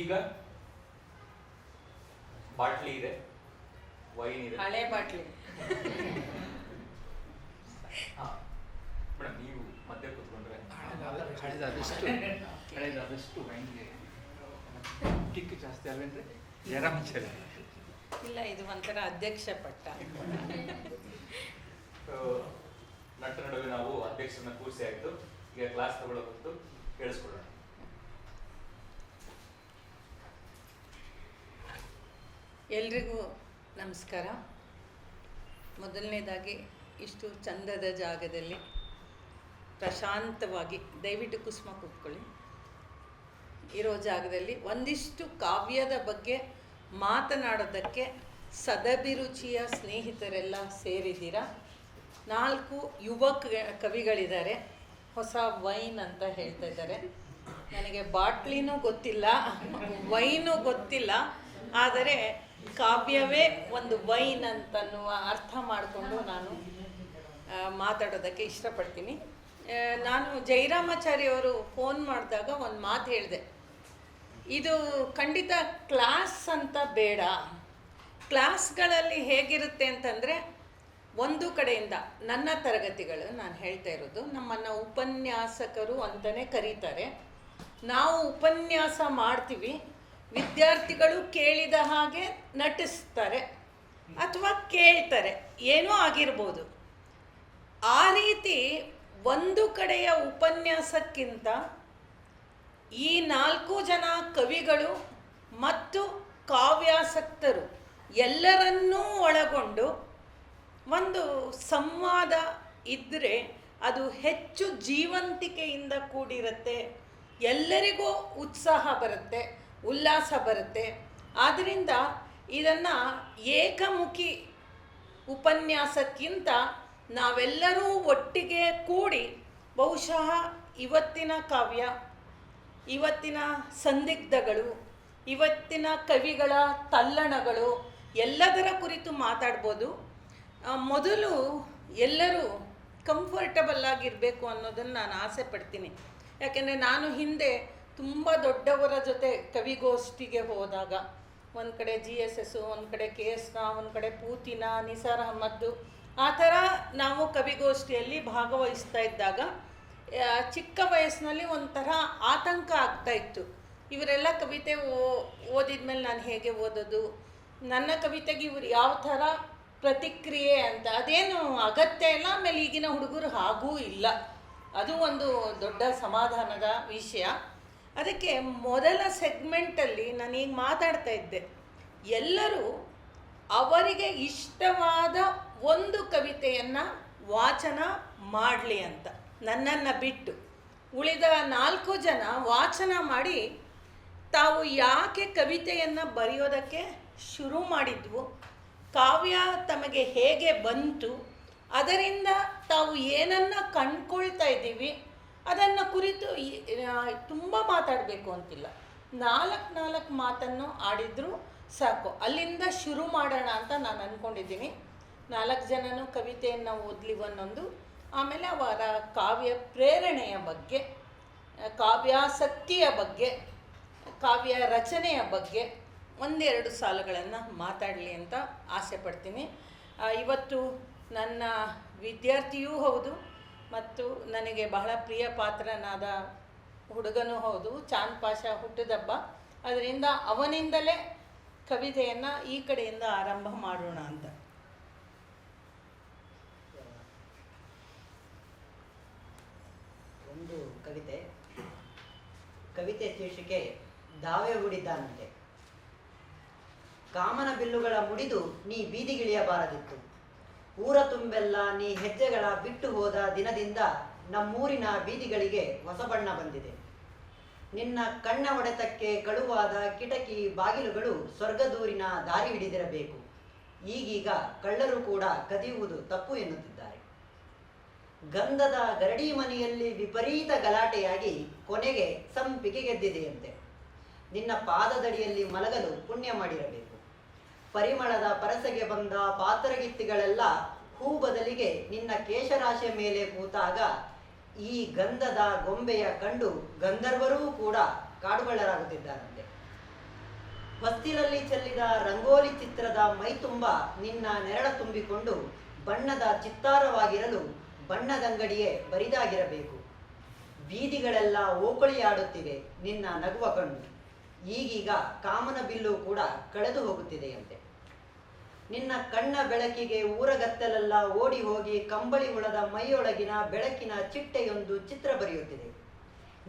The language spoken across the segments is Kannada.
ಈಗ ಬಾಟ್ಲಿ ಇದೆ ವೈನ್ ಇದೆ. ಹಳೆ ಬಾಟ್ಲಿ. ಹಾ ಮೇಡಮ್ ನೀವು ಮಧ್ಯೆ ಕೂತ್ಕೊಂಡ್ರೆ ಹಳೆದಾದಷ್ಟು. ಹಳೆದಾದಷ್ಟು ವೈನ್ಗೆ ಕಿಕ್ ಜಾಸ್ತಿ ಅಲ್ವೇನ್ರಿ? ಜರಾಂಶ ಇಲ್ಲ ಇದು ಒಂಥರ ಅಧ್ಯಕ್ಷ ಪಟ್ಟ. ನಟ್ಟ ನಟ ನಡುವೆ ನಾವು ಅಧ್ಯಕ್ಷರನ್ನ ಕೂರಿಸಿ ಆಯಿತು. ಈಗ ಕ್ಲಾಸ್ ತಗೊಳ್ಳೋ ಬಂದು ಕೇಳಿಸ್ಕೊಳ್ಳೋಣ. ಎಲ್ರಿಗೂ ನಮಸ್ಕಾರ. ಮೊದಲನೇದಾಗಿ, ಇಷ್ಟು ಚಂದದ ಜಾಗದಲ್ಲಿ ಪ್ರಶಾಂತವಾಗಿ ದಯವಿಟ್ಟು ಕುಸುಮ ಕೂತ್ಕೊಳ್ಳಿ. ಇರೋ ಜಾಗದಲ್ಲಿ ಒಂದಿಷ್ಟು ಕಾವ್ಯದ ಬಗ್ಗೆ ಮಾತನಾಡೋದಕ್ಕೆ ಸದಭಿರುಚಿಯ ಸ್ನೇಹಿತರೆಲ್ಲ ಸೇರಿದ್ದೀರ? ನಾಲ್ಕು ಯುವ ಕವಿಗಳಿದ್ದಾರೆ. ಹೊಸ ವೈನ್ ಅಂತ ಹೇಳ್ತಾ ಇದ್ದಾರೆ. ನನಗೆ ಬಾಟ್ಲಿನೂ ಗೊತ್ತಿಲ್ಲ, ವೈನು ಗೊತ್ತಿಲ್ಲ. ಆದರೆ ಕಾವ್ಯವೇ ಒಂದು ವೈನ್ ಅಂತನ್ನುವ ಅರ್ಥ ಮಾಡಿಕೊಂಡು ನಾನು ಮಾತಾಡೋದಕ್ಕೆ ಇಷ್ಟಪಡ್ತೀನಿ. ನಾನು ಜೈರಾಮಾಚಾರ್ಯವರು ಫೋನ್ ಮಾಡಿದಾಗ ಒಂದು ಮಾತು ಹೇಳಿದೆ. ಇದು ಖಂಡಿತ ಕ್ಲಾಸ್ ಅಂತ ಬೇಡ. ಕ್ಲಾಸ್ಗಳಲ್ಲಿ ಹೇಗಿರುತ್ತೆ ಅಂತಂದರೆ, ಒಂದು ಕಡೆಯಿಂದ ನನ್ನ ತರಗತಿಗಳು ನಾನು ಹೇಳ್ತಾ ಇರೋದು, ನಮ್ಮನ್ನು ಉಪನ್ಯಾಸಕರು ಅಂತಲೇ ಕರೀತಾರೆ. ನಾವು ಉಪನ್ಯಾಸ ಮಾಡ್ತೀವಿ ವಿದ್ಯಾರ್ಥಿಗಳು ಕೇಳಿದ ಹಾಗೆ ನಟಿಸ್ತಾರೆ ಅಥವಾ ಕೇಳ್ತಾರೆ, ಏನೋ ಆಗಿರ್ಬೋದು. ಆ ರೀತಿ ಒಂದು ಕಡೆಯ ಉಪನ್ಯಾಸಕ್ಕಿಂತ ಈ ನಾಲ್ಕು ಜನ ಕವಿಗಳು ಮತ್ತು ಕಾವ್ಯಾಸಕ್ತರು ಎಲ್ಲರನ್ನೂ ಒಳಗೊಂಡು ಒಂದು ಸಂವಾದ ಇದ್ದರೆ ಅದು ಹೆಚ್ಚು ಜೀವಂತಿಕೆಯಿಂದ ಕೂಡಿರುತ್ತೆ, ಎಲ್ಲರಿಗೂ ಉತ್ಸಾಹ ಬರುತ್ತೆ. ಉಲ್ಲಾಸ ಬರುತ್ತೆ. ಆದ್ದರಿಂದ ಇದನ್ನು ಏಕಮುಖಿ ಉಪನ್ಯಾಸಕ್ಕಿಂತ ನಾವೆಲ್ಲರೂ ಒಟ್ಟಿಗೆ ಕೂಡಿ ಬಹುಶಃ ಇವತ್ತಿನ ಕಾವ್ಯ, ಇವತ್ತಿನ ಸಂದಿಗ್ಧಗಳು, ಇವತ್ತಿನ ಕವಿಗಳ ತಲ್ಲಣಗಳು ಎಲ್ಲದರ ಕುರಿತು ಮಾತಾಡ್ಬೋದು. ಮೊದಲು ಎಲ್ಲರೂ ಕಂಫರ್ಟಬಲ್ ಆಗಿರಬೇಕು ಅನ್ನೋದನ್ನು ನಾನು ಆಸೆ ಪಡ್ತೀನಿ ಯಾಕೆಂದರೆ ನಾನು ಹಿಂದೆ ತುಂಬ ದೊಡ್ಡವರ ಜೊತೆ ಕವಿಗೋಷ್ಠಿಗೆ ಹೋದಾಗ, ಒಂದು ಕಡೆ ಜಿ ಎಸ್ ಎಸ್ಸು ಒಂದು ಕಡೆ ಕೆ ಒಂದು ಕಡೆ ಪೂತಿನ, ನಿಸಾರ್ ಅಹಮದ್ದು, ಆ ಥರ ನಾವು ಕವಿಗೋಷ್ಠಿಯಲ್ಲಿ ಭಾಗವಹಿಸ್ತಾ ಇದ್ದಾಗ ಚಿಕ್ಕ ವಯಸ್ಸಿನಲ್ಲಿ ಒಂಥರ ಆತಂಕ ಆಗ್ತಾ ಇತ್ತು. ಇವರೆಲ್ಲ ಕವಿತೆ ಓ, ಓದಿದ್ಮೇಲೆ ನಾನು ಹೇಗೆ ಓದೋದು, ನನ್ನ ಕವಿತೆಗೆ ಇವರು ಯಾವ ಥರ ಪ್ರತಿಕ್ರಿಯೆ ಅಂತ, ಅದೇನು ಅಗತ್ಯ ಇಲ್ಲ, ಆಮೇಲೆ ಈಗಿನ ಹುಡುಗರು ಹಾಗೂ ಇಲ್ಲ. ಅದು ಒಂದು ದೊಡ್ಡ ಸಮಾಧಾನದ ವಿಷಯ. ಅದಕ್ಕೆ ಮೊದಲ ಸೆಗ್ಮೆಂಟಲ್ಲಿ ನಾನು ಈಗ ಮಾತಾಡ್ತಾ ಇದ್ದೆ. ಎಲ್ಲರೂ ಅವರಿಗೆ ಇಷ್ಟವಾದ ಒಂದು ಕವಿತೆಯನ್ನು ವಾಚನ ಮಾಡಲಿ ಅಂತ. ನನ್ನನ್ನು ಬಿಟ್ಟು. ಉಳಿದ ನಾಲ್ಕು ಜನ ವಾಚನ ಮಾಡಿ ತಾವು ಯಾಕೆ ಕವಿತೆಯನ್ನು ಬರೆಯೋದಕ್ಕೆ ಶುರು ಮಾಡಿದ್ವು, ಕಾವ್ಯ ತಮಗೆ ಹೇಗೆ ಬಂತು, ಅದರಿಂದ ತಾವು ಏನನ್ನು ಕಂಡ್ಕೊಳ್ತಾ ಇದ್ದೀವಿ ಅದನ್ನು ಕುರಿತು ತುಂಬ ಮಾತಾಡಬೇಕು ಅಂತಿಲ್ಲ. ನಾಲ್ಕು ನಾಲ್ಕು ಮಾತನ್ನು ಆಡಿದರೂ ಸಾಕು. ಅಲ್ಲಿಂದ ಶುರು ಮಾಡೋಣ ಅಂತ ನಾನು ಅಂದ್ಕೊಂಡಿದ್ದೀನಿ ನಾಲ್ಕು ಜನನು ಕವಿತೆಯನ್ನು ಓದಲಿ ಒಂದೊಂದು. ಆಮೇಲೆ ಅವರ ಕಾವ್ಯ ಪ್ರೇರಣೆಯ ಬಗ್ಗೆ ಕಾವ್ಯಾಸಕ್ತಿಯ ಬಗ್ಗೆ, ಕಾವ್ಯ ರಚನೆಯ ಬಗ್ಗೆ ಒಂದೆರಡು ಸಾಲುಗಳನ್ನು ಮಾತಾಡಲಿ ಅಂತ ಆಸೆ ಪಡ್ತೀನಿ. ಇವತ್ತು ನನ್ನ ವಿದ್ಯಾರ್ಥಿಯೂ ಹೌದು ಮತ್ತು ನನಗೆ ಬಹಳ ಪ್ರಿಯ ಪಾತ್ರನಾದ ಹುಡುಗನೂ ಹೌದು, ಚಾಂದ್ ಪಾಷ ಹುಟ್ಟಿದಬ್ಬ. ಅದರಿಂದ ಅವನಿಂದಲೇ ಕವಿತೆಯನ್ನು ಈ ಕಡೆಯಿಂದ ಆರಂಭ ಮಾಡೋಣ ಅಂತ. ಒಂದು ಕವಿತೆ. ಕವಿತೆ ಶೀರ್ಷಿಕೆ, ದಾವೆ ಹೂಡಿದ್ದಾನಂತೆ. ಕಾಮನ ಬಿಲ್ಲುಗಳ ಮುಡಿದು ನೀ ಬೀದಿಗಿಳಿಯಬಾರದಿತ್ತು. ಊರ ತುಂಬೆಲ್ಲ ನೀ ಹೆಜ್ಜೆಗಳ ಬಿಟ್ಟು ಹೋದ ದಿನದಿಂದ ನಮ್ಮೂರಿನ ಬೀದಿಗಳಿಗೆ ಹೊಸ ಬಣ್ಣ ಬಂದಿದೆ. ನಿನ್ನ ಕಣ್ಣ ಹೊಡೆತಕ್ಕೆ ಕಳುವಾದ ಕಿಟಕಿ ಬಾಗಿಲುಗಳು ಸ್ವರ್ಗದೂರಿನ ದಾರಿ ಹಿಡಿದಿರಬೇಕು. ಈಗೀಗ ಕಳ್ಳರು ಕೂಡ ಕದಿಯುವುದು ತಪ್ಪು ಎನ್ನುತ್ತಿದ್ದಾರೆ. ಗಂಧದ ಗರಡಿ ಮನೆಯಲ್ಲಿ ವಿಪರೀತ ಗಲಾಟೆಯಾಗಿ ಕೊನೆಗೆ ಸಂಪಿಗೆ ಗೆದ್ದಿದೆಯಂತೆ. ನಿನ್ನ ಪಾದದಡಿಯಲ್ಲಿ ಮಲಗಲು ಪುಣ್ಯ ಮಾಡಿರಬೇಕು. ಪರಿಮಳದ ಪರಸೆಗೆ ಬಂದ ಪಾತ್ರಗಿತ್ತಿಗಳೆಲ್ಲ ಹೂ ಬದಲಿಗೆ ನಿನ್ನ ಕೇಶರಾಶಿಯ ಮೇಲೆ ಕೂತಾಗ ಈ ಗಂಧದ ಗೊಂಬೆಯ ಕಂಡು ಗಂಧರ್ವರೂ ಕೂಡ ಕಾಡುಗಳರಾಗುತ್ತಿದ್ದಾರಂತೆ ಹೊಸ್ತಿಲಲ್ಲಿ ಚೆಲ್ಲಿದ ರಂಗೋಲಿ ಚಿತ್ರದ ಮೈ ತುಂಬ ನಿನ್ನ ನೆರಳ ತುಂಬಿಕೊಂಡು ಬಣ್ಣದ ಚಿತ್ತಾರವಾಗಿರಲು ಬಣ್ಣದಂಗಡಿಯೇ ಬರಿದಾಗಿರಬೇಕು. ಬೀದಿಗಳೆಲ್ಲ ಓಕಳಿಯಾಡುತ್ತಿವೆ ನಿನ್ನ ನಗುವ ಕಣ್ಣು. ಈಗೀಗ ಕಾಮನ ಬಿಲ್ಲು ಕೂಡ ಕಳೆದು ಹೋಗುತ್ತಿದೆಯಂತೆ. ನಿನ್ನ ಕಣ್ಣ ಬೆಳಕಿಗೆ ಊರಗತ್ತಲೆಲ್ಲ ಓಡಿ ಹೋಗಿ ಕಂಬಳಿ ಹುಳದ ಮೈಯೊಳಗಿನ ಬೆಳಕಿನ ಚಿಟ್ಟೆಯೊಂದು ಚಿತ್ರ ಬರೆಯುತ್ತಿದೆ.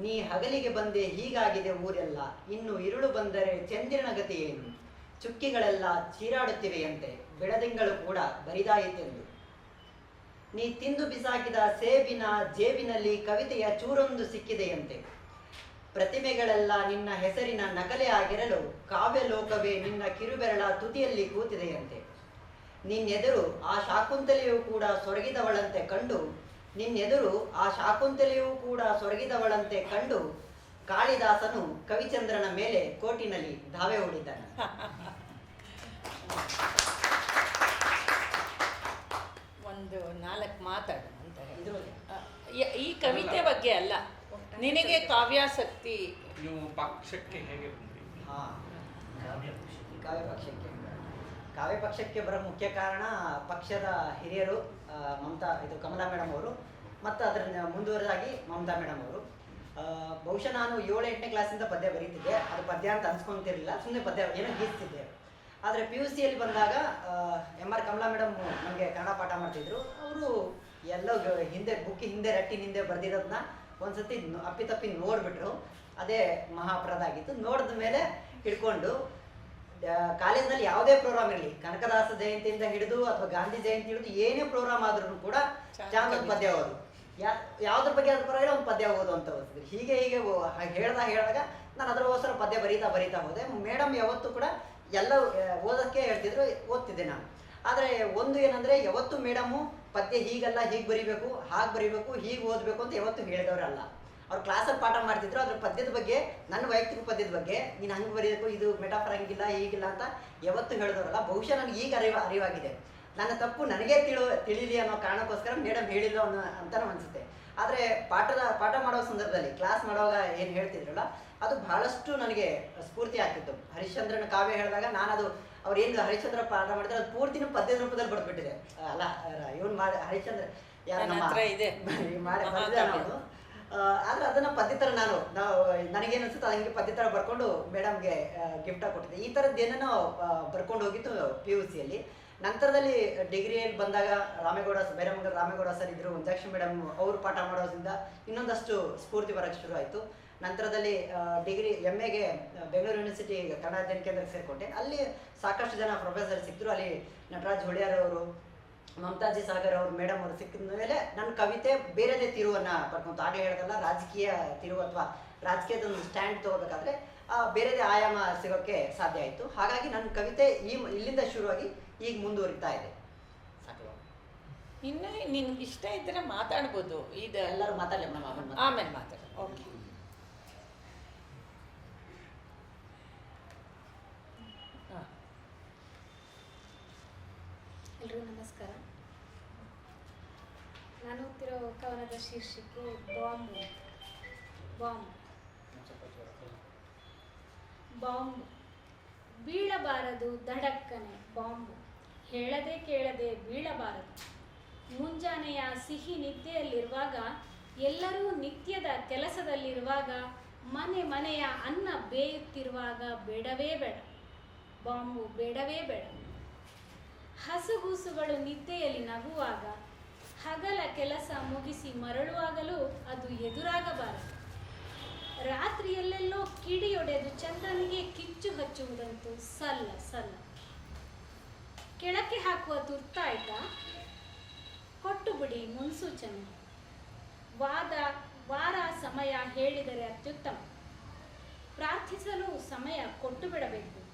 ನೀ ಹಗಲಿಗೆ ಬಂದೆ ಹೀಗಾಗಿದೆ ಊರೆಲ್ಲ. ಇನ್ನು ಇರುಳು ಬಂದರೆ ಚಂದಿರನ ಗತಿ ಚುಕ್ಕಿಗಳೆಲ್ಲ ಚೀರಾಡುತ್ತಿವೆಯಂತೆ. ಬೆಳದಿಂಗಳು ಕೂಡ ಬರಿದಾಯಿತೆಂದು. ನೀ ತಿಂದು ಬಿಸಾಕಿದ ಸೇಬಿನ ಜೇಬಿನಲ್ಲಿ ಕವಿತೆಯ ಚೂರೊಂದು ಸಿಕ್ಕಿದೆಯಂತೆ. ಪ್ರತಿಮೆಗಳೆಲ್ಲ ನಿನ್ನ ಹೆಸರಿನ ನಕಲೆ ಆಗಿರಲು ಕಾವ್ಯ ಲೋಕವೇ ನಿನ್ನ ಕಿರುಬೆರಳ ತುದಿಯಲ್ಲಿ ಕೂತಿದೆಯಂತೆ. ನಿನ್ನೆದುರು ಆ ಶಾಕುಂತಲೆಯೂ ಕೂಡ ಸೊರಗಿದವಳಂತೆ ಕಂಡು ನಿನ್ನೆದುರು ಆ ಶಾಕುಂತಲೆಯೂ ಕೂಡ ಸೊರಗಿದವಳಂತೆ ಕಂಡು ಕಾಳಿದಾಸನು ಕವಿಚಂದ್ರನ ಮೇಲೆ ಕೋಟಿನಲ್ಲಿ ಧಾವೆ ಹೂಡಿದ್ದಾನೆ. ಒಂದು ನಾಲ್ಕು ಮಾತಾಡು ಅಂತ ಈ ಕವಿತೆ ಬಗ್ಗೆ ಅಲ್ಲ. ನಿನಗೆ ಕಾವ್ಯಾಸಕ್ತಿ? ನೀವು ಪಕ್ಷಕ್ಕೆ ಹೇಗೆ ಬಂದ್ರಿ? ಹಾ ಕಾವ್ಯ ಪಕ್ಷಕ್ಕೆ ಕಾವ್ಯ ಪಕ್ಷಕ್ಕೆ ಬರೋ ಮುಖ್ಯ ಕಾರಣ ಪಕ್ಷದ ಹಿರಿಯರು ಮಮತಾ ಇದು ಕಮಲಾ ಮೇಡಮ್ ಅವರು ಮತ್ತು ಅದರ ಮುಂದುವರೆದಾಗಿ ಮಮತಾ ಮೇಡಮ್ ಅವರು. ಬಹುಶಃ ನಾನು ಏಳು ಎಂಟನೇ ಕ್ಲಾಸಿಂದ ಪದ್ಯ ಬರೀತಿದ್ದೆ. ಅದು ಪದ್ಯ ಅಂತ ಅನ್ಸ್ಕೊಂತಿರಲಿಲ್ಲ ಸುಮ್ಮನೆ ಪದ್ಯ ಏನೋ ಗೀಸ್ತಿದ್ದೆ. ಆದರೆ ಪಿ ಯು ಸಿಯಲ್ಲಿ ಬಂದಾಗ ಎಂ ಆರ್ ಕಮಲಾ ಮೇಡಮ್ ನಮಗೆ ಕನ್ನಡ ಪಾಠ ಮಾಡ್ತಿದ್ರು. ಅವರು ಎಲ್ಲೋ ಹಿಂದೆ ಬುಕ್ ಹಿಂದೆ ರಟ್ಟಿನ ಹಿಂದೆ ಬರೆದಿರೋದನ್ನ ಒಂದ್ಸತಿ ಅಪ್ಪಿತಪ್ಪಿ ನೋಡ್ಬಿಟ್ರು. ಅದೇ ಮಹಾಪ್ರದ ಆಗಿತ್ತು. ನೋಡಿದ ಮೇಲೆ ಹಿಡ್ಕೊಂಡು ಕಾಲೇಜ್ನಲ್ಲಿ ಯಾವುದೇ ಪ್ರೋಗ್ರಾಮ್ ಇರಲಿ ಕನಕದಾಸ ಜಯಂತಿಯಿಂದ ಹಿಡಿದು ಅಥವಾ ಗಾಂಧಿ ಜಯಂತಿ ಹಿಡಿದು ಏನೇ ಪ್ರೋಗ್ರಾಮ್ ಆದ್ರೂ ಕೂಡ ಚಾಂದ್ ಪದ್ಯ ಓದು. ಯಾ ಯಾವ್ದ್ರ ಬಗ್ಗೆ ಅದ್ರ ಪರವಾಗಿಲ್ಲ ಒಂದು ಪದ್ಯ ಓದು ಅಂತ ಓದಿದ್ರು ಹೀಗೆ ಹೀಗೆ ಹೇಳ್ದಾಗ ಹೇಳಿದಾಗ ನಾನು ಅದರಗೋಸ್ಕರ ಪದ್ಯ ಬರೀತಾ ಬರೀತಾ ಹೋದೆ. ಮೇಡಮ್ ಯಾವತ್ತೂ ಕೂಡ ಎಲ್ಲ ಓದಕ್ಕೆ ಹೇಳ್ತಿದ್ರು ಓದ್ತಿದ್ದೆ ನಾನು. ಆದರೆ ಒಂದು ಏನಂದ್ರೆ ಯಾವತ್ತು ಮೇಡಮು ಪದ್ಯ ಹೀಗಲ್ಲ ಹೀಗೆ ಬರಿಬೇಕು, ಹಾಗೆ ಬರಿಬೇಕು, ಹೀಗೆ ಓದಬೇಕು ಅಂತ ಯಾವತ್ತು ಹೇಳಿದವರಲ್ಲ ಅವ್ರು ಕ್ಲಾಸಲ್ಲಿ ಪಾಠ ಮಾಡ್ತಿದ್ರು ಅದ್ರ ಪದ್ಯದ ಬಗ್ಗೆ, ನನ್ನ ವೈಯಕ್ತಿಕ ಪದ್ಯದ ಬಗ್ಗೆ, ನೀನು ಹಂಗೆ ಬರೀಬೇಕು, ಇದು ಮೆಟಾಫರ್ ಹಂಗಿಲ್ಲ, ಹೀಗಿಲ್ಲ ಅಂತ ಯಾವತ್ತು ಹೇಳಿದವರಲ್ಲ ಬಹುಶಃ ನನಗೆ ಈಗ ಅರಿವ, ಅರಿವಾಗಿದೆ. ನನ್ನ ತಪ್ಪು ನನಗೆ ತಿಳು, ತಿಳಿಲಿ ಅನ್ನೋ ಕಾರಣಕ್ಕೋಸ್ಕರ ಮೇಡಮ್ ಹೇಳಿಲ್ಲ ಅನ್ನೋ ಅಂತಾನು ಅನ್ಸುತ್ತೆ. ಆದರೆ ಪಾಠದ, ಪಾಠ ಮಾಡೋ ಸಂದರ್ಭದಲ್ಲಿ, ಕ್ಲಾಸ್ ಮಾಡುವಾಗ ಏನು ಹೇಳ್ತಿದ್ರಲ್ಲ, ಅದು ಬಹಳಷ್ಟು ನನಗೆ ಸ್ಫೂರ್ತಿ ಆಗ್ತಿತ್ತು. ಹರಿಶ್ಚಂದ್ರನ ಕಾವ್ಯ ಹೇಳಿದಾಗ ನಾನು ಅದು ಅವ್ರು ಏನು ಹರಿಶ್ಚಂದ್ರ ಪಾಠ ಮಾಡಿದ್ರೆ ಅದು ಪೂರ್ತಿನ ಪದ್ಯದ ರೂಪದಲ್ಲಿ ಬರೆದ್ಬಿಟ್ಟಿದೆ. ಅಲ್ಲ ಇವನ್ ಮಾಡಿ ಹರಿಶ್ಚಂದ್ರ ಯಾರು ಆದ್ರೆ ಅದನ್ನ ಪದ್ಯ ತರ ನಾನು ನಾವು ನನಗೇನು ಅನ್ಸುತ್ತೆ ಹಂಗೆ ಪದ್ಯ ತರ ಬರ್ಕೊಂಡು ಮೇಡಮ್ಗೆ ಗಿಫ್ಟ್ ಕೊಟ್ಟಿದ್ದೆ. ಈ ತರದ್ದು ಏನೋ ಬರ್ಕೊಂಡು ಹೋಗಿತ್ತು ಪಿ ಯು ಸಿಯಲ್ಲಿ ನಂತರದಲ್ಲಿ ಡಿಗ್ರಿಯಲ್ಲಿ ಬಂದಾಗ ರಾಮೇಗೌಡ ಬೈರಮಂಗಲ ರಾಮೇಗೌಡ ಸರ್ ಇದ್ರು ಅಧ್ಯಕ್ಷ ಮೇಡಮ್ ಅವರು ಪಾಠ ಮಾಡೋದ್ರಿಂದ ಇನ್ನೊಂದಷ್ಟು ಸ್ಫೂರ್ತಿ ಬರೋಕ್ಕೆ ಶುರು ಆಯಿತು. ನಂತರದಲ್ಲಿ ಡಿಗ್ರಿ ಎಂ ಎಗೆ ಬೆಂಗಳೂರು ಯೂನಿವರ್ಸಿಟಿ ಕನ್ನಡ ಅಧ್ಯಯನ ಕೇಂದ್ರಕ್ಕೆ ಸೇರಿಕೊಂಡೆ. ಅಲ್ಲಿ ಸಾಕಷ್ಟು ಜನ ಪ್ರೊಫೆಸರ್ ಸಿಕ್ಕಿದ್ರು. ಅಲ್ಲಿ ನಟರಾಜ್ ಹೊಳಿಯಾರ್ ಅವರು ಮಮತಾಜಿ ಸಾಗರ್ ಅವರು ಮೇಡಮ್ ಅವರು ಸಿಕ್ಕಿದ ಮೇಲೆ ನನ್ನ ಕವಿತೆ ಬೇರೆದೇ ತಿರುವನ್ನ ಪಡ್ಕೊಂತ ಆಗಲೇ ಹೇಳ್ದಲ್ಲ ರಾಜಕೀಯ ತಿರುವು ಅಥವಾ ರಾಜಕೀಯದ ಒಂದು ಸ್ಟ್ಯಾಂಡ್ ತಗೋಬೇಕಾದ್ರೆ ಬೇರೆದೇ ಆಯಾಮ ಸಿಗೋಕ್ಕೆ ಸಾಧ್ಯ ಆಯಿತು. ಹಾಗಾಗಿ ನನ್ನ ಕವಿತೆ ಈ ಇಲ್ಲಿಂದ ಶುರುವಾಗಿ ಈಗ ಮುಂದುವರಿತಾ ಇದೆ. ಸಾಕು. ಇನ್ನು ನಿನ್ಗೆ ಇಷ್ಟ ಇದ್ರೆ ಮಾತಾಡ್ಬೋದು. ಇದು ಎಲ್ಲರೂ ಮಾತಾಡಲಿ. ಆಮೇಲೆ ಮಾತಾಡು ಓಕೆ ಹಾಂ ಎಲ್ರಿಗೂ ನಮಸ್ಕಾರ. ನಾನು ಓದ್ತಿರೋ ಕವನದ ಶೀರ್ಷಿಕೆ ಬಾಂಬ್. ಬಾಂಬ್. ಬಾಂಬ್. ಬೀಳಬಾರದು ದಡಕ್ಕನೆ ಬಾಂಬ್. ಹೇಳದೆ ಕೇಳದೆ ಬೀಳಬಾರದು. ಮುಂಜಾನೆಯ ಸಿಹಿ ನಿದ್ದೆಯಲ್ಲಿರುವಾಗ, ಎಲ್ಲರೂ ನಿತ್ಯದ ಕೆಲಸದಲ್ಲಿರುವಾಗ, ಮನೆ ಮನೆಯ ಅನ್ನ ಬೇಯುತ್ತಿರುವಾಗ ಬೇಡವೇ ಬೇಡ. ಬಾಂಬು ಬೇಡವೇ ಬೇಡ. ಹಸುಗೂಸುಗಳು ನಿದ್ದೆಯಲ್ಲಿ ನಗುವಾಗ ಹಗಲ ಕೆಲಸ ಮುಗಿಸಿ ಮರಳುವಾಗಲೂ ಅದು ಎದುರಾಗಬಾರದು. ರಾತ್ರಿಯಲ್ಲೆಲ್ಲೋ ಕಿಡಿಯೊಡೆದು ಚಂದ್ರನಿಗೆ ಕಿಚ್ಚು ಹಚ್ಚುವುದಂತೂ ಸಲ್ಲ ಸಲ್ಲ. ಕೆಳಕ್ಕೆ ಹಾಕುವ ತುರ್ತಾಯ್ತ? ಕೊಟ್ಟು ಬಿಡಿ ಮುನ್ಸೂಚನೆ. ವಾದ, ವಾರ ಸಮಯ ಹೇಳಿದರೆ ಅತ್ಯುತ್ತಮ. ಪ್ರಾರ್ಥಿಸಲು ಸಮಯ ಕೊಟ್ಟು ಬಿಡಬೇಕು.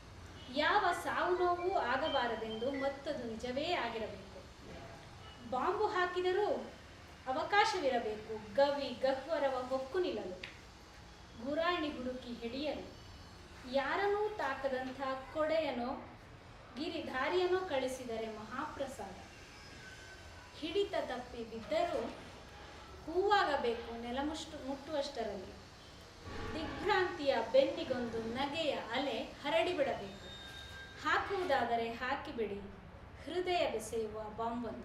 ಯಾವ ಸಾವು ನೋವು ಆಗಬಾರದೆಂದು ಮತ್ತದು ನಿಜವೇ ಆಗಿರಬೇಕು. ಬಾಂಬು ಹಾಕಿದರೂ ಅವಕಾಶವಿರಬೇಕು. ಗವಿ ಗಹ್ವರವ ಹೊಕ್ಕು ನಿಲ್ಲಲು. ಗುರಾಣಿ ಹುಡುಕಿ ಹಿಡಿಯಲು. ಯಾರನ್ನೂ ತಾಕದಂಥ ಕೊಡೆಯನೋ, ಗಿರಿಧಾರಿಯನೋ ಕಳಿಸಿದರೆ ಮಹಾಪ್ರಸಾದ. ಹಿಡಿತ ತಪ್ಪಿ ಬಿದ್ದರೂ ಹೂವಾಗಬೇಕು ನೆಲಮುಷ್ಟು ಮುಟ್ಟುವಷ್ಟರಲ್ಲಿ. ದಿಗ್ಭ್ರಾಂತಿಯ ಬೆನ್ನಿಗೊಂದು ನಗೆಯ ಅಲೆ ಹರಡಿ ಹೇಳಿಬಿಡಬೇಕು ಹಾಕುವುದಾದರೆ ಹಾಕಿಬಿಡಿ. ಹೃದಯ ಬೆಸೆಯುವ ಬಾಂಬನ್ನು.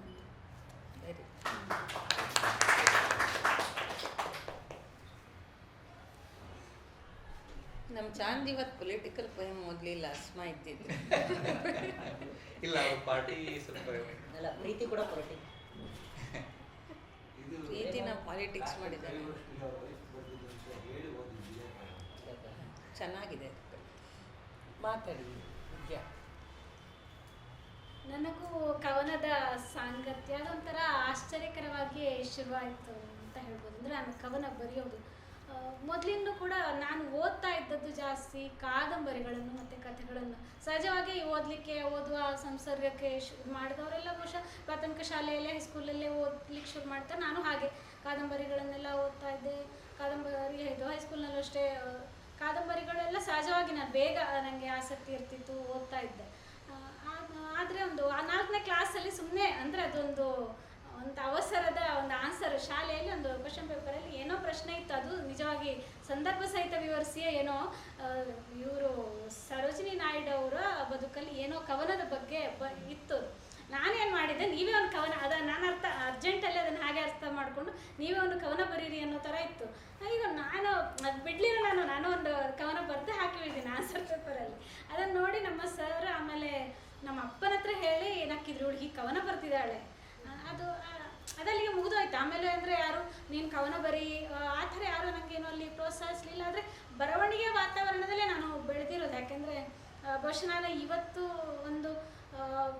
ವೆರಿ ನಮ್ಮ ಚಾಂದ್ ಇವತ್ತು ಪೊಲಿಟಿಕಲ್ ಪೊಯಮ್ ಓದಲಿಲ್ಲ ಅಸ್ಮಾ ಇದ್ದಿದ್ರು ಇಲ್ಲ ಪಾರ್ಟಿ ಸ್ವಲ್ಪ ಅಲ್ಲ ಪ್ರೀತಿ ಕೂಡ ಪೊರಟಿ ಪ್ರೀತಿನ ಪಾಲಿಟಿಕ್ಸ್ ಮಾಡಿದ್ದಾರೆ. ಚೆನ್ನಾಗಿದೆ. ಮಾತಾಡಿ. ನನಗೂ ಕವನದ ಸಾಂಗತ್ಯ ಅದೊಂಥರ ಆಶ್ಚರ್ಯಕರವಾಗಿ ಶುರುವಾಯಿತು ಅಂತ ಹೇಳ್ಬೋದು. ಅಂದರೆ ನಾನು ಕವನ ಬರೆಯೋದು. ಮೊದಲಿಂದ ಕೂಡ ನಾನು ಓದ್ತಾ ಇದ್ದದ್ದು ಜಾಸ್ತಿ ಕಾದಂಬರಿಗಳನ್ನು ಮತ್ತು ಕಥೆಗಳನ್ನು. ಸಹಜವಾಗಿ ಓದಲಿಕ್ಕೆ, ಓದುವ ಸಂಸರ್ಗಕ್ಕೆ ಶುರು ಮಾಡಿದವರೆಲ್ಲ ಬಹುಶಃ ಪ್ರಾಥಮಿಕ ಶಾಲೆಯಲ್ಲೇ, ಹೈಸ್ಕೂಲಲ್ಲೇ ಓದ್ಲಿಕ್ಕೆ ಶುರು ಮಾಡ್ತಾರೆ ನಾನು ಹಾಗೆ ಕಾದಂಬರಿಗಳನ್ನೆಲ್ಲ ಓದ್ತಾ ಇದ್ದೆ. ಕಾದಂಬರಿ, ಇದು ಹೈಸ್ಕೂಲ್ನಲ್ಲೂ ಅಷ್ಟೇ ಕಾದಂಬರಿಗಳೆಲ್ಲ ಸಹಜವಾಗಿ ನಾನು ಬೇಗ ನನಗೆ ಆಸಕ್ತಿ ಇರ್ತಿತ್ತು ಓದ್ತಾ ಇದ್ದೆ. ಆದರೆ ಒಂದು ಆ ನಾಲ್ಕನೇ ಕ್ಲಾಸಲ್ಲಿ ಸುಮ್ಮನೆ ಅಂದರೆ ಅದೊಂದು, ಒಂದು ಅವಸರದ ಒಂದು ಆನ್ಸರ್ ಶಾಲೆಯಲ್ಲಿ ಒಂದು ಕ್ವಶನ್ ಪೇಪರಲ್ಲಿ ಏನೋ ಪ್ರಶ್ನೆ ಇತ್ತು. ಅದು ನಿಜವಾಗಿ ಸಂದರ್ಭ ಸಹಿತ ವಿವರಿಸಿ ಏನೋ ಇವರು ಸರೋಜಿನಿ ನಾಯ್ಡು ಅವರ ಬದುಕಲ್ಲಿ ಏನೋ ಕವನದ ಬಗ್ಗೆ ಬ, ಇತ್ತು. ನಾನೇನು ಮಾಡಿದ್ದೆ? ನೀವೇ ಒಂದು ಕವನ, ಅದ ನಾನು ಅರ್ಥ ಅರ್ಜೆಂಟಲ್ಲಿ ಅದನ್ನು ಹಾಗೆ ಅರ್ಥ ಮಾಡಿಕೊಂಡು ನೀವೇ ಒಂದು ಕವನ ಬರೀರಿ ಅನ್ನೋ ಥರ ಇತ್ತು. ಈಗ ನಾನು, ಅದು ಬಿಡ್ಲಿಲ್ಲ ನಾನು ನಾನು ಒಂದು ಕವನ ಬರೆದು ಹಾಕಿಬಿಡ್ತೀನಿ ಆನ್ಸರ್ ಪೇಪರಲ್ಲಿ ಅದನ್ನು ನೋಡಿ ನಮ್ಮ ಸರ್ ಆಮೇಲೆ ನಮ್ಮ ಅಪ್ಪನ ಹೇಳಿ ಹುಡುಗಿ ಕವನ ಬರ್ತಿದ್ದಾಳೆ. ಅದು ಅದಲ್ಲಿಗೆ ಮುಗಿದೋಯ್ತು. ಆಮೇಲೆ ಅಂದರೆ ಯಾರು ನೀನು ಕವನ ಬರೀ ಆ, ಥರ ಯಾರು ನನಗೇನು ಅಲ್ಲಿ ಪ್ರೋತ್ಸಾಹಿಸಲಿಲ್ಲ. ಆದರೆ ಬರವಣಿಗೆ ವಾತಾವರಣದಲ್ಲೇ ನಾನು ಬೆಳೆದಿರೋದು. ಯಾಕೆಂದರೆ ಬಹುಶಃ ನಾನು ಇವತ್ತು ಒಂದು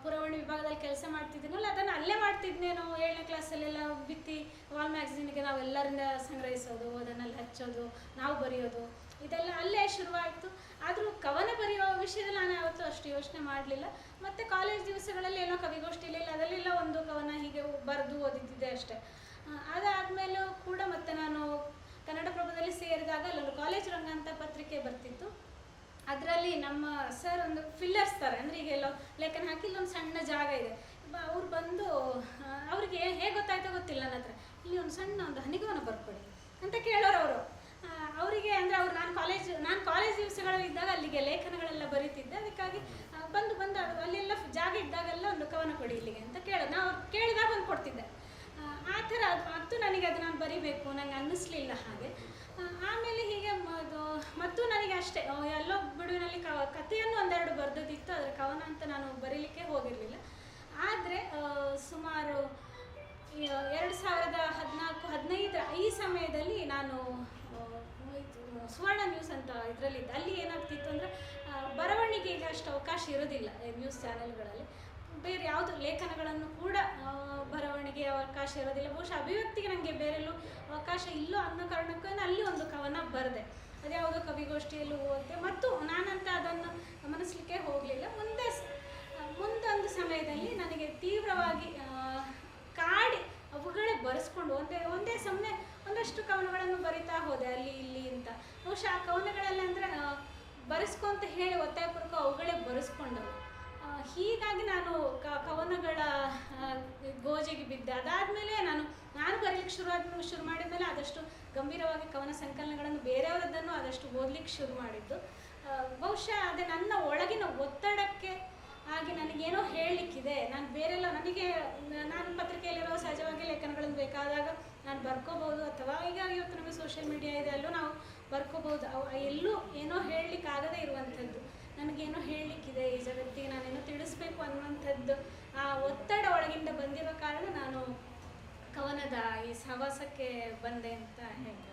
ಪುರವಣಿ ವಿಭಾಗದಲ್ಲಿ ಕೆಲಸ ಮಾಡ್ತಿದ್ದೀನಲ್ಲ ಅದನ್ನು ಅಲ್ಲೇ ಮಾಡ್ತಿದ್ನೇನೋ ಏಳನೇ ಕ್ಲಾಸಲ್ಲೆಲ್ಲ ಬಿತ್ತಿ ವಾಲ್ ಮ್ಯಾಗ್ಝಿನ್ಗೆ ನಾವು ಎಲ್ಲರಿಂದ ಸಂಗ್ರಹಿಸೋದು ಅದನ್ನಲ್ಲಿ ಹಚ್ಚೋದು ನಾವು ಬರೆಯೋದು ಇದೆಲ್ಲ ಅಲ್ಲೇ ಶುರುವಾಯಿತು. ಆದರೂ ಕವನ ಬರೆಯೋ ವಿಷಯದಲ್ಲಿ ಅಷ್ಟು ಯೋಚನೆ ಮಾಡಲಿಲ್ಲ. ಮತ್ತು ಕಾಲೇಜ್ ದಿವಸಗಳಲ್ಲಿ ಏನೋ ಕವಿಗೋಷ್ಠಿಲಿಲ್ಲ ಅದರಲ್ಲೆಲ್ಲ ಒಂದು ಕವನ ಹೀಗೆ ಬರೆದು ಓದಿದ್ದಿದೆ ಅಷ್ಟೇ. ಅದಾದಮೇಲೂ ಕೂಡ ಮತ್ತೆ ನಾನು ಕನ್ನಡಪ್ರಭದಲ್ಲಿ ಸೇರಿದಾಗ ಅಲ್ಲೊಂದು ಕಾಲೇಜ್ ರಂಗ ಅಂತ ಪತ್ರಿಕೆ ಬರ್ತಿತ್ತು. ಅದರಲ್ಲಿ ನಮ್ಮ ಸರ್ ಒಂದು ಫಿಲ್ಲರ್ಸ್ ಥರ ಅಂದರೆ ಈಗ ಎಲ್ಲೋ ಲೇಖನ ಹಾಕಿ ಇಲ್ಲೊಂದು ಸಣ್ಣ ಜಾಗ ಇದೆ. ಅವ್ರು ಬಂದು ಅವ್ರಿಗೆ ಹೇಗೆ ಗೊತ್ತಾಯ್ತೋ ಗೊತ್ತಿಲ್ಲ ನನ್ನ ಹತ್ರ. ಇಲ್ಲಿ ಒಂದು ಸಣ್ಣ ಒಂದು ಹನಿಗವನ ಬರ್ಕೊಡಿ ಅಂತ ಕೇಳೋರು ಅವರು ಅವರಿಗೆ ಅಂದರೆ ಅವ್ರು ನಾನು ಕಾಲೇಜ್ ನಾನು ಕಾಲೇಜ್ ದಿವಸಗಳಲ್ಲಿ ಇದ್ದಾಗ ಅಲ್ಲಿಗೆ ಲೇಖನಗಳೆಲ್ಲ ಬರೀತಿದ್ದೆ ಅದಕ್ಕಾಗಿ ಆ, ಬಂದು ಬಂದು ಅದು ಇದ್ದಾಗೆಲ್ಲ ಒಂದು ಕವನ ಕೊಡಿ ಇಲ್ಲಿಗೆ ಅಂತ ಕೇಳೋದು. ನಾವು ಕೇಳಿದಾಗ ಒಂದು ಕೊಡ್ತಿದ್ದೆ. ಆ, ಥರ ಅದು ಮತ್ತು ನನಗೆ ಅದು ನಾನು ಬರಿಬೇಕು ನನಗೆ ಅನ್ನಿಸ್ಲಿಲ್ಲ ಹಾಗೆ. ಆಮೇಲೆ ಹೀಗೆ ಅದು ಮತ್ತು ನನಗೆ ಅಷ್ಟೇ ಎಲ್ಲೋ ಬಿಡುವಿನಲ್ಲಿ ಕ ಕಥೆಯನ್ನು ಒಂದೆರಡು ಬರೆದಿತ್ತು ಅದರ ಕವನ ಅಂತ ನಾನು ಬರೀಲಿಕ್ಕೆ ಹೋಗಿರಲಿಲ್ಲ. ಆದರೆ ಸುಮಾರು ಎರಡು ಸಾವಿರದ ಹದಿನಾಲ್ಕು ಹದಿನೈದರ ಈ ಸಮಯದಲ್ಲಿ ನಾನು ಸುವರ್ಣ ನ್ಯೂಸ್ ಅಂತ ಇದರಲ್ಲಿದ್ದೆ ಅಲ್ಲಿ ಏನಾಗ್ತಿತ್ತು ಅಂದರೆ ಬರವಣಿಗೆಗೆ ಅಷ್ಟು ಅವಕಾಶ ಇರೋದಿಲ್ಲ ನ್ಯೂಸ್ ಚಾನೆಲ್ಗಳಲ್ಲಿ ಬೇರೆ ಯಾವುದು ಲೇಖನಗಳನ್ನು ಕೂಡ ಬರವಣಿಗೆ ಅವಕಾಶ ಇರೋದಿಲ್ಲ. ಬಹುಶಃ ಅಭಿವ್ಯಕ್ತಿಗೆ ನನಗೆ ಬೇರೆಲ್ಲೂ ಅವಕಾಶ ಇಲ್ಲೋ ಅನ್ನೋ ಕಾರಣಕ್ಕೂ ಅಲ್ಲಿ ಒಂದು ಕವನ ಬರೆದೆ. ಅದ್ಯಾವುದೋ ಕವಿಗೋಷ್ಠಿಯಲ್ಲೂ ಓದಿದೆ. ಮತ್ತು ನಾನಂತ ಅದನ್ನು ಗಮನಿಸಲಿಕ್ಕೆ ಹೋಗಲಿಲ್ಲ. ಮುಂದೆ ಮುಂದೊಂದು ಸಮಯದಲ್ಲಿ ನನಗೆ ತೀವ್ರವಾಗಿ ಕಾಡಿ ಅವುಗಳೇ ಬರೆಸ್ಕೊಂಡು ಒಂದೇ ಒಂದೇ ಸಮನೆ ಒಂದಷ್ಟು ಕವನಗಳನ್ನು ಬರಿತಾ ಹೋದೆ. ಅಲ್ಲಿ, ಇಲ್ಲಿ ಬಹುಶಃ ಆ ಕವನಗಳಲ್ಲಿ ಅಂದರೆ ಬರೆಸ್ಕೊಂತ ಹೇಳಿ ಒತ್ತಾಯಪೂರ್ವಕ ಅವುಗಳೇ ಬರೆಸ್ಕೊಂಡವು. ಹೀಗಾಗಿ ನಾನು ಕ, ಕವನಗಳ ಗೋಜೆಗೆ ಬಿದ್ದೆ. ಅದಾದಮೇಲೆ ನಾನು ನಾನು ಬರೀಲಿಕ್ಕೆ ಶುರು ಮಾಡಿದ ಮಾಡಿದ್ಮೇಲೆ ಆದಷ್ಟು ಗಂಭೀರವಾಗಿ ಕವನ ಸಂಕಲನಗಳನ್ನು ಬೇರೆಯವರದ್ದನ್ನು ಆದಷ್ಟು ಓದಲಿಕ್ಕೆ ಶುರು ಮಾಡಿದ್ದು. ಬಹುಶಃ ಅದೇ ನನ್ನ ಒಳಗಿನ ಒತ್ತಡಕ್ಕೆ ಹಾಗೆ ನನಗೇನೋ ಹೇಳಲಿಕ್ಕಿದೆ. ನಾನು ಬೇರೆಲ್ಲ, ನನಗೆ, ನಾನು ಪತ್ರಿಕೆಯಲ್ಲಿರೋ ಸಹಜವಾಗಿ ಲೇಖನಗಳನ್ನು ಬೇಕಾದಾಗ ನಾನು ಬರ್ಕೋಬೋದು ಅಥವಾ ಈಗ ಇವತ್ತು ನಮಗೆ ಸೋಷಿಯಲ್ ಮೀಡಿಯಾ ಇದೆ, ಅಲ್ಲೂ ನಾವು ಬರ್ಕೋಬೋದು ಅವು ಎಲ್ಲೂ ಏನೋ ಹೇಳಲಿಕ್ಕೆ ಆಗದೇ ಇರುವಂಥದ್ದು. ನನಗೇನೋ ಹೇಳಲಿಕ್ಕಿದೆ, ಈ ಜಗತ್ತಿಗೆ ನಾನೇನೋ ತಿಳಿಸ್ಬೇಕು ಅನ್ನುವಂಥದ್ದು. ಆ ಒತ್ತಡ ಒಳಗಿಂದ ಬಂದಿರೋ ಕಾರಣ ನಾನು ಕವನದ ಈ ಸಹವಾಸಕ್ಕೆ ಬಂದೆ ಅಂತ ಹೇಳ್ಬೋದು